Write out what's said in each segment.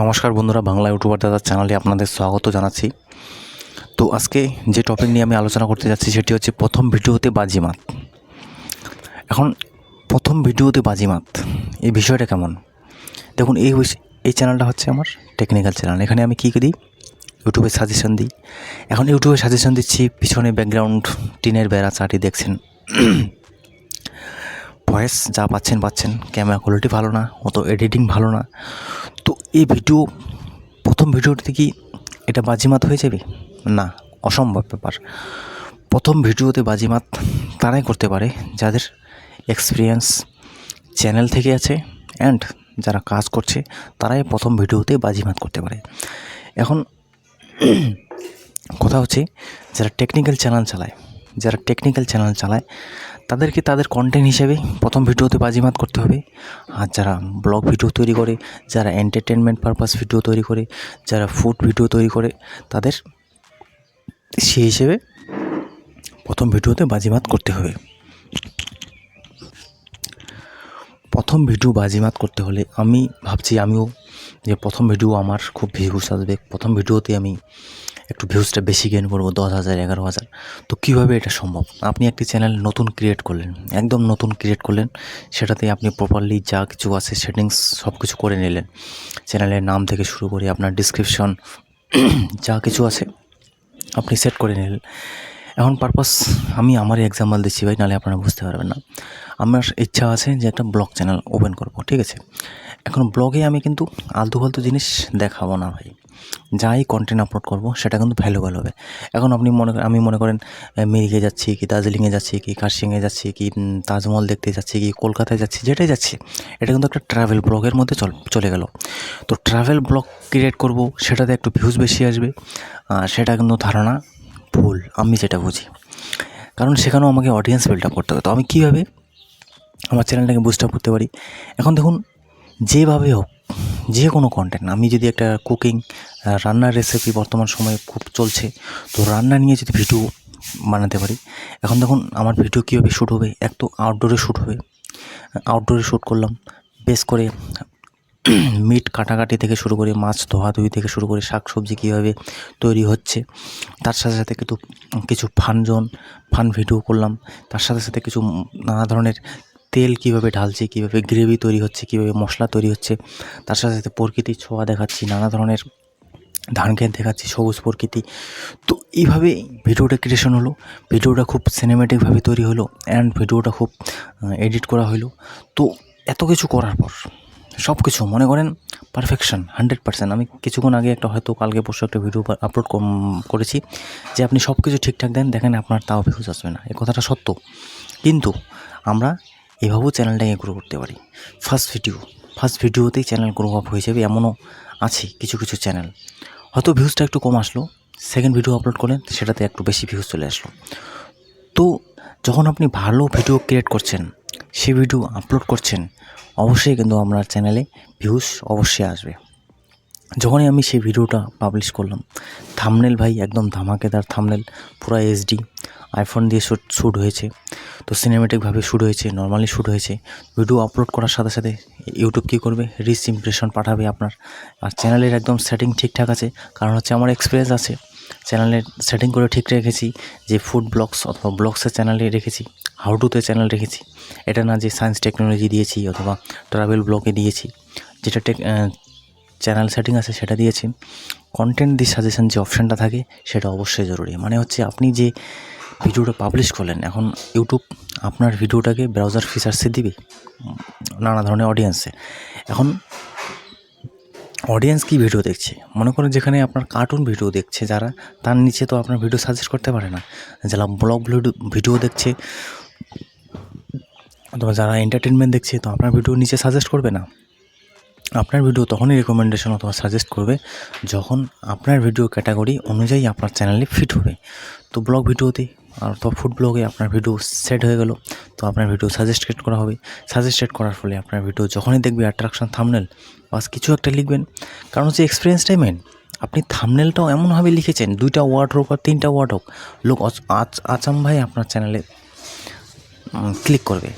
নমস্কার বন্ধুরা, বাংলা ইউটিউবার দাদার চ্যানেলে আপনাদের স্বাগত জানাচ্ছি। তো আজকে যে টপিক নিয়ে আমি আলোচনা করতে যাচ্ছি সেটি হচ্ছে প্রথম ভিডিওতে বাজিমাত। এখন প্রথম ভিডিওতে বাজিমাত, এই বিষয়টা কেমন? দেখুন, এই এই চ্যানেলটা হচ্ছে আমার টেকনিক্যাল চ্যানেল। এখানে আমি কী দিই ইউটিউবে সাজেশন দিই। এখন ইউটিউবে সাজেশন দিচ্ছি, পিছনে ব্যাকগ্রাউন্ড টিনের বেড়া চাটি দেখছেন। ভয়েস যা পাচ্ছেন পাচ্ছেন। ক্যামেরা কোয়ালিটি ভালো না, অত এডিটিং ভালো না। তো এই ভিডিও প্রথম ভিডিওতে কি এটা বাজিমাত হয়ে যাবে? না, অসম্ভব ব্যাপার। প্রথম ভিডিওতে বাজিমাত তারাই করতে পারে যাদের এক্সপিরিয়েন্স চ্যানেল থেকে আছে অ্যান্ড যারা কাজ করছে, তারাই প্রথম ভিডিওতে বাজিমাত করতে পারে। এখন, কথা হচ্ছে, যারা টেকনিক্যাল চ্যানেল চালায় যারা টেকনিক্যাল চ্যানেল চালায়, তাদেরকে তাদের কন্টেন্ট হিসেবে প্রথম ভিডিওতে বাজিমাত করতে হবে। আর যারা ব্লগ ভিডিও তৈরি করে, যারা এন্টারটেনমেন্ট পারপাস ভিডিও তৈরি করে, যারা ফুড ভিডিও তৈরি করে, তাদের সেই হিসেবে প্রথম ভিডিওতে বাজিমাত করতে হবে। প্রথম ভিডিও বাজিমাত করতে হলে আমি ভাবছি আমিও যে প্রথম ভিডিও আমার খুব ভিউজ আসবে, প্রথম ভিডিওতে আমি একটু ভিউজটা বেশি গেন করব, দশ হাজার, এগারো হাজার। তো কীভাবে এটা সম্ভব? আপনি একটি চ্যানেল নতুন ক্রিয়েট করলেন, একদম নতুন ক্রিয়েট করলেন সেটাতে আপনি প্রপারলি যা কিছু আছে সেটিংস সব কিছু করে নিলেন। চ্যানেলের নাম থেকে শুরু করে আপনার ডিসক্রিপশন যা কিছু আছে, আপনি সেট করে নিলেন। এখন পারপাস আমি আমার এক্সাম্পল দিচ্ছি ভাই, নাহলে আপনারা বুঝতে পারবেন না। আমার ইচ্ছা আছে যে একটা ব্লগ চ্যানেল ওপেন করব, ঠিক আছে? এখন ব্লগে আমি কিন্তু আলতু ফালতু জিনিস দেখাবো না ভাই। যাই কন্টেন্ট আপলোড করব, সেটা কিন্তু ভ্যালুয়েবল হবে। এখন আপনি মনে আমি মনে করেন মিরিকে যাচ্ছি, কি দার্জিলিংয়ে যাচ্ছি, কি কার্শিংয়ে যাচ্ছি, কি তাজমহল দেখতে যাচ্ছি, কি কলকাতায় যাচ্ছি, যেটাই যাচ্ছি, এটা কিন্তু একটা ট্রাভেল ব্লগের মধ্যে চলে গেল। তো ট্রাভেল ব্লগ ক্রিয়েট করব, সেটাতে একটু ভিউজ বেশি আসবে সেটা কিন্তু ধারণা ভুল, আমি যেটা বুঝি। কারণ সেখানেও আমাকে অডিয়েন্স বিল্ড আপ করতে হবে। তো আমি কীভাবে আমার চ্যানেলটাকে বুস্ট আপ করতে পারি? এখন দেখুন, যেভাবে হোক যে কোনো কন্টেন্ট আমি যদি একটা কুকিং রান্নার রেসিপি বর্তমান সময়ে খুব চলছে, তো রান্না নিয়ে যদি ভিডিও বানাতে পারি, এখন দেখুন আমার ভিডিও কীভাবে শ্যুট হবে, এক তো আউটডোরে শ্যুট হবে আউটডোরে শ্যুট করলাম, বেশ করে মিট কাটাকাটি থেকে শুরু করে মাছ ধোয়াধুয়ি থেকে শুরু করে শাক সবজি কীভাবে তৈরি হচ্ছে, তার সাথে সাথে কিন্তু কিছু ফান ফানজন, ফান ভিডিও করলাম, তার সাথে সাথে কিছু নানা ধরনের তেল কীভাবে ঢালছি, কীভাবে গ্রেভি তৈরি হচ্ছে, কীভাবে মশলা তৈরি হচ্ছে, তার সাথে সাথে প্রকৃতির ছোঁয়া দেখাচ্ছি, নানা ধরনের ধান ক্ষেত দেখাচ্ছি, সবুজ প্রকৃতি। তো এইভাবে ভিডিওটা ক্রিয়েশন হলো, ভিডিওটা খুব সিনেমেটিকভাবে তৈরি হলো অ্যান্ড ভিডিওটা খুব এডিট করা হলো। তো এত কিছু করার পর সব কিছু মনে করেন পারফেকশন হান্ড্রেড পার্সেন্ট আমি কিছুক্ষণ আগে একটা হয়তো কালকে পরশু একটা ভিডিও আপলোড করেছি, যে আপনি সব কিছু ঠিকঠাক দেন, দেখেন আপনার তাও ভিউজ আসবে না। এই কথাটা সত্য। কিন্তু আমরা এভাবেও চ্যানেলটাকে গ্রো করতে পারি। ফার্স্ট ভিডিও ফার্স্ট ভিডিওতেই চ্যানেল গ্রো আপ হয়ে যাবে, এমনও আছে কিছু কিছু চ্যানেল। হয়তো ভিউজটা একটু কম আসলো সেকেন্ড ভিডিও আপলোড করলেন, সেটাতে একটু বেশি ভিউজ চলে আসলো। তো যখন আপনি ভালো ভিডিও ক্রিয়েট করছেন, সে ভিডিও আপলোড করছেন, অবশ্যই কিন্তু আপনার চ্যানেলে ভিউজ অবশ্যই আসবে। যখনই আমি সেই ভিডিওটা পাবলিশ করলাম থামনেল ভাই একদম ধামাকেদার থামনেল পুরো এইচডি আইফোন দিয়ে শ্যুট শ্যুট হয়েছে। তো সিনেমেটিকভাবে শ্যুট হয়েছে নর্মালি শ্যুট হয়েছে। ভিডিও আপলোড করার সাথে সাথে ইউটিউব কী করবে? রিচ ইমপ্রেশন পাঠাবে আপনার। আর চ্যানেলের একদম সেটিং ঠিকঠাক আছে, কারণ হচ্ছে আমার এক্সপিরিয়েন্স আছে। চ্যানেলের সেটিং করে ঠিক রেখেছি, যে ফুড ব্লগস অথবা ব্লগসের চ্যানেলে রেখেছি হাউ টুতে চ্যানেল রেখেছি। এটা না যে সায়েন্স টেকনোলজি দিয়েছি অথবা ট্রাভেল ব্লগে দিয়েছি, যেটা টেক চ্যানেল সেটিং আছে সেটা দিয়েছি। কন্টেন্ট দি সাজেশন যে অপশানটা থাকে, সেটা অবশ্যই জরুরি। মানে হচ্ছে আপনি যে ভিডিওটা পাবলিশ করলেন, এখন ইউটিউব আপনার ভিডিওটাকে ব্রাউজার ফিচার্সে দিবে নানা ধরনের অডিয়েন্সে এখন অডিয়েন্স কি ভিডিও দেখছে? মনে করুন যেখানে আপনার কার্টুন ভিডিও দেখছে যারা, তার নিচে তো আপনার ভিডিও সাজেস্ট করতে পারে না। যারা ব্লগ ভিডিও দেখছে, অথবা যারা এন্টারটেনমেন্ট দেখছে, তো আপনার ভিডিও নিচে সাজেস্ট করবে না। আপনার ভিডিও তখনই রেকমেন্ডেশন অথবা সাজেস্ট করবে, যখন আপনার ভিডিও ক্যাটাগরি অনুযায়ী আপনার চ্যানেলে ফিট হবে। তো ব্লগ ভিডিওতে অথবা ফুড ব্লগে আপনার ভিডিও সেট হয়ে গেল। তো আপনার ভিডিও সাজেস্টেড করা হবে। সাজেস্টেড করার ফলে আপনার ভিডিও যখনই দেখবে অ্যাট্রাকশন থামনেল বাস কিছু একটা লিখবেন। কারণ হচ্ছে এক্সপিরিয়েন্সটাই মেন আপনি থামনেলটাও এমনভাবে লিখেছেন, দুইটা ওয়ার্ড হোক আর তিনটা ওয়ার্ড হোক লোক আচাম ভাই আপনার চ্যানেলে ক্লিক করবে।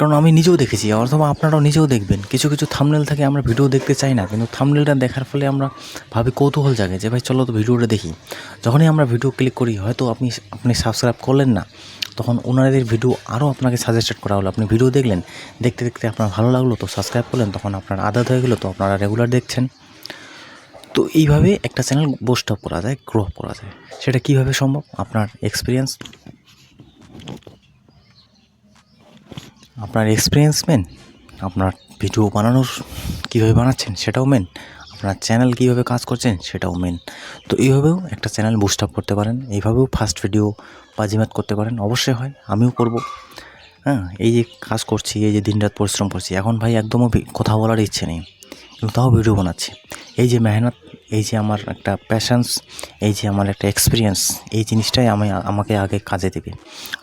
কারণ আমি নিজেও দেখেছি, অথবা আপনারাও নিজেও দেখবেন। কিছু কিছু থামনেল থাকে, আমরা ভিডিও দেখতে চাই না, কিন্তু থামনেলটা দেখার ফলে আমরা ভাবি কৌতূহল জাগে যে, ভাই, চলো তো ভিডিওটা দেখি। যখনই আমরা ভিডিও ক্লিক করি, হয়তো আপনি আপনি সাবস্ক্রাইব করলেন না, তখন ওনাদের ভিডিও আরও আপনাকে সাজেস্টেড করা হলো। আপনি ভিডিও দেখলেন, দেখতে দেখতে আপনার ভালো লাগল, তো সাবস্ক্রাইব করলেন, তখন আপনার আদাত হয়ে গেলো, তো আপনারা রেগুলার দেখছেন। তো এইভাবে একটা চ্যানেল বুস্ট আপ করা যায় গ্রো করা যায়। সেটা কীভাবে সম্ভব? আপনার এক্সপিরিয়েন্স আপনার এক্সপিরিয়েন্স মেন আপনার ভিডিও বানানোর কীভাবে বানাচ্ছেন সেটাও মেন আপনার চ্যানেল কীভাবে কাজ করছেন সেটাও মেন তো এইভাবেও একটা চ্যানেল বুস্ট আপ করতে পারেন, এইভাবেও ফার্স্ট ভিডিও বাজিমাত করতে পারেন, অবশ্যই হয়, আমিও করব। হ্যাঁ এই যে কাজ করছি, এই যে দিনরাত পরিশ্রম করছি, এখন ভাই একদমও কথা বলার ইচ্ছে নেই, কিন্তু তাও ভিডিও বানাচ্ছি। এই যে মেহনত এই যে আমার একটা প্যাশান্স এই যে আমার একটা এক্সপিরিয়েন্স এই জিনিসটাই আমি আমাকে আগে কাজে দেবে।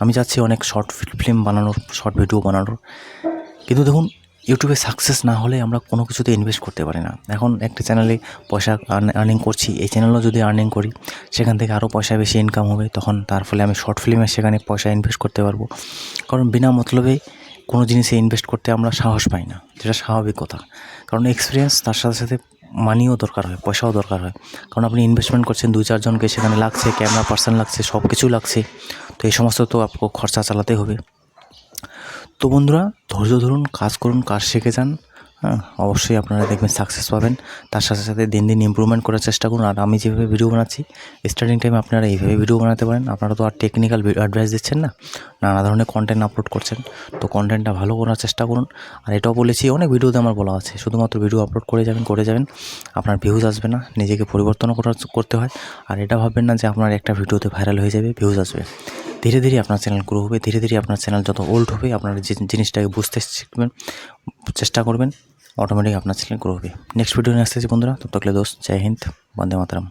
আমি চাচ্ছি অনেক শর্ট ফিল্ম বানানোর শর্ট ভিডিও বানানোর। কিন্তু দেখুন ইউটিউবে সাকসেস না হলে আমরা কোনো কিছুতে ইনভেস্ট করতে পারি না। এখন একটা চ্যানেলে পয়সা আর্নিং করছি, এই চ্যানেলও যদি আর্নিং করি, সেখান থেকে আরও পয়সা বেশি ইনকাম হবে, তখন তার ফলে আমি শর্ট ফিল্মে সেখানে পয়সা ইনভেস্ট করতে পারব। কারণ বিনা মতলবে কোনো জিনিসে ইনভেস্ট করতে আমরা সাহস পাই না, যেটা স্বাভাবিক কথা। কারণ এক্সপিরিয়েন্স তার সাথে সাথে মানিও দরকার হয়, পয়সাও দরকার হয়। কারণ আপনি ইনভেস্টমেন্ট করছেন, দুই চারজনকে সেখানে লাগছে ক্যামেরা পার্সন লাগছে সব কিছু লাগছে, তো এই সমস্ত তো আপনাকে খরচা চালাতে হবে। তো বন্ধুরা, ধৈর্য ধরুন, কাজ করুন, কাজ শিখে যান। অবশ্যই আপনারা দেখবেন সাকসেস পাবেন। তার সাথে সাথে দিন দিন ইম্প্রুভমেন্ট করার চেষ্টা করুন। আর আমি যেভাবে ভিডিও বানাচ্ছি স্টার্টিং টাইমে আপনারা এইভাবে ভিডিও বানাতে পারেন। আপনারা তো আর টেকনিক্যাল অ্যাডভাইস দিচ্ছেন না, নানা ধরনের কন্টেন্ট আপলোড করছেন। তো কন্টেন্টটা ভালো করার চেষ্টা করুন। আর এটাও বলেছি, অনেক ভিডিওতে আমার বলা আছে, শুধুমাত্র ভিডিও আপলোড করে যাবেন করে যাবেন। আপনার ভিউজ আসবে না, নিজেকে পরিবর্তনও করার করতে হয়। আর এটা ভাববেন না যে আপনার একটা ভিডিওতে ভাইরাল হয়ে যাবে ভিউজ আসবে। ধীরে ধীরে আপনার চ্যানেল গ্রো হবে, ধীরে ধীরে আপনার চ্যানেল যত ওল্ড হবে, আপনার যে জিনিসটাকে বুঝতে শিখবেন, চেষ্টা করবেন অটোমেটিক আপনার চ্যানেল গ্রো হবে। নেক্সট ভিডিও নিয়ে আসতেছি বন্ধুরা তকলে দোস্ত, জয় হিন্দ, বন্দে মাতরম।